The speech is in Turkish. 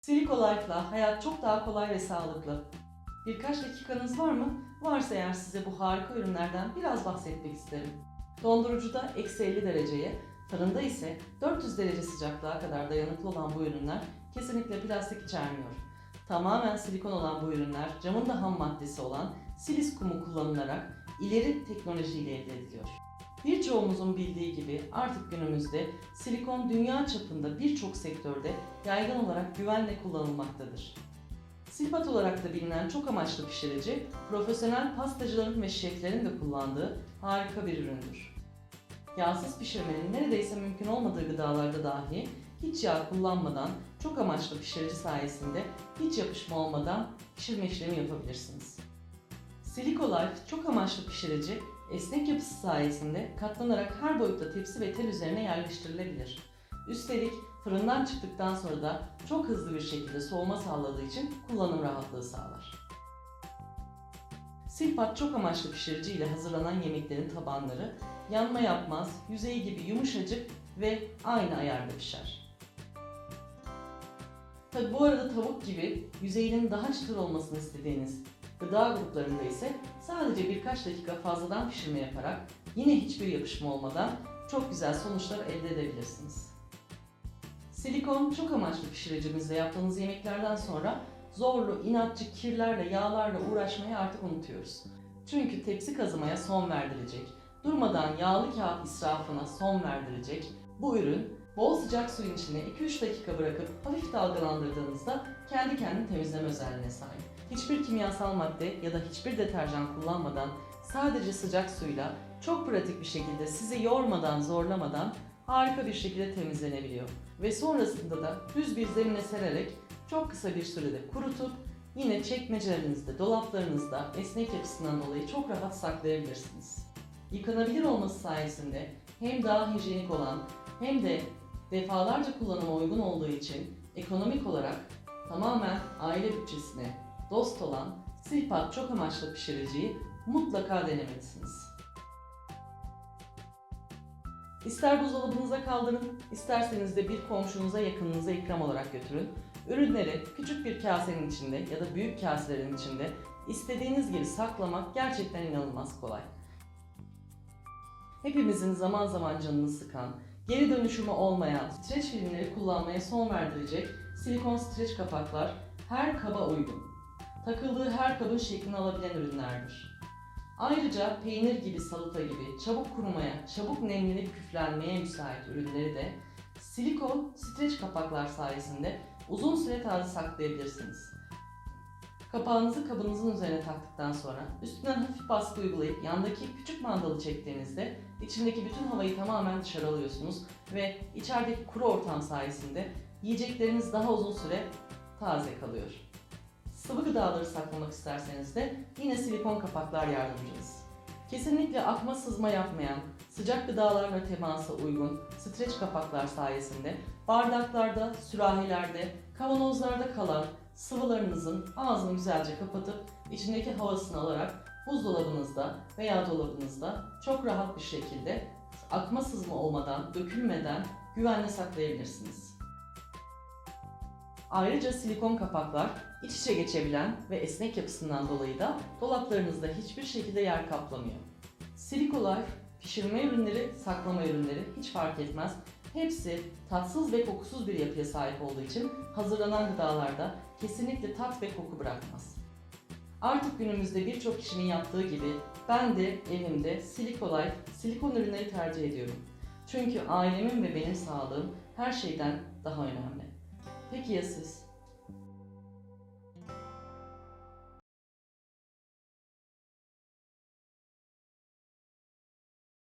Silico Life'la hayat çok daha kolay ve sağlıklı. Birkaç dakikanız var mı? Varsa eğer size bu harika ürünlerden biraz bahsetmek isterim. Dondurucuda eksi 50 dereceye, fırında ise 400 derece sıcaklığa kadar dayanıklı olan bu ürünler kesinlikle plastik içermiyor. Tamamen silikon olan bu ürünler camın da ham maddesi olan silis kumu kullanılarak ileri teknolojiyle elde ediliyor. Birçoğumuzun bildiği gibi artık günümüzde silikon dünya çapında birçok sektörde yaygın olarak güvenle kullanılmaktadır. Silpat olarak da bilinen çok amaçlı pişirici, profesyonel pastacıların ve şeflerin de kullandığı harika bir üründür. Yağsız pişirmenin neredeyse mümkün olmadığı gıdalarda dahi hiç yağ kullanmadan çok amaçlı pişirici sayesinde hiç yapışma olmadan pişirme işlemi yapabilirsiniz. Silico Life çok amaçlı pişirici esnek yapısı sayesinde katlanarak her boyutta tepsi ve tel üzerine yerleştirilebilir. Üstelik fırından çıktıktan sonra da çok hızlı bir şekilde soğuma sağladığı için kullanım rahatlığı sağlar. Silpat çok amaçlı pişirici ile hazırlanan yemeklerin tabanları yanma yapmaz, yüzeyi gibi yumuşacık ve aynı ayarda pişer. Tabi bu arada tavuk gibi yüzeyinin daha çıtır olmasını istediğiniz gıda gruplarında ise sadece birkaç dakika fazladan pişirme yaparak yine hiçbir yapışma olmadan çok güzel sonuçlar elde edebilirsiniz. Silikon çok amaçlı pişiricimizle yaptığınız yemeklerden sonra zorlu, inatçı kirlerle, yağlarla uğraşmayı artık unutuyoruz. Çünkü tepsi kazımaya son verdirecek, durmadan yağlı kağıt israfına son verdirecek bu ürün bol sıcak suyun içine 2-3 dakika bırakıp hafif dalgalandırdığınızda kendi kendini temizleme özelliğine sahip. Hiçbir kimyasal madde ya da hiçbir deterjan kullanmadan sadece sıcak suyla çok pratik bir şekilde sizi yormadan, zorlamadan harika bir şekilde temizlenebiliyor. Ve sonrasında da düz bir zemine sererek çok kısa bir sürede kurutup yine çekmecelerinizde, dolaplarınızda esnek yapısından dolayı çok rahat saklayabilirsiniz. Yıkanabilir olması sayesinde hem daha hijyenik olan hem de defalarca kullanıma uygun olduğu için ekonomik olarak tamamen aile bütçesine dost olan Silpat çok amaçlı pişiriciyi mutlaka denemelisiniz. İster buzdolabınıza kaldırın, isterseniz de bir komşunuza yakınınıza ikram olarak götürün. Ürünleri küçük bir kasenin içinde ya da büyük kaselerin içinde istediğiniz gibi saklamak gerçekten inanılmaz kolay. Hepimizin zaman zaman canını sıkan, geri dönüşümü olmayan streç filmleri kullanmaya son verdirecek silikon streç kapaklar her kaba uygun. Takıldığı her kabın şeklini alabilen ürünlerdir. Ayrıca peynir gibi, salata gibi çabuk kurumaya, çabuk nemlenip küflenmeye müsait ürünleri de silikon streç kapaklar sayesinde uzun süre taze saklayabilirsiniz. Kapağınızı kabınızın üzerine taktıktan sonra üstünden hafif baskı uygulayıp yandaki küçük mandalı çektiğinizde içindeki bütün havayı tamamen dışarı alıyorsunuz ve içerideki kuru ortam sayesinde yiyecekleriniz daha uzun süre taze kalıyor. Sıvı gıdaları saklamak isterseniz de yine silikon kapaklar yardımcınız. Kesinlikle akma sızma yapmayan, sıcak gıdalarla temasa uygun streç kapaklar sayesinde bardaklarda, sürahilerde, kavanozlarda kalan sıvılarınızın ağzını güzelce kapatıp içindeki havasını alarak buzdolabınızda veya dolabınızda çok rahat bir şekilde akma sızma olmadan, dökülmeden güvenle saklayabilirsiniz. Ayrıca silikon kapaklar iç içe geçebilen ve esnek yapısından dolayı da dolaplarınızda hiçbir şekilde yer kaplamıyor. Silico Life pişirme ürünleri, saklama ürünleri hiç fark etmez. Hepsi tatsız ve kokusuz bir yapıya sahip olduğu için hazırlanan gıdalarda kesinlikle tat ve koku bırakmaz. Artık günümüzde birçok kişinin yaptığı gibi ben de evimde Silico Life silikon ürünleri tercih ediyorum. Çünkü ailemin ve benim sağlığım her şeyden daha önemli. Peki ya siz?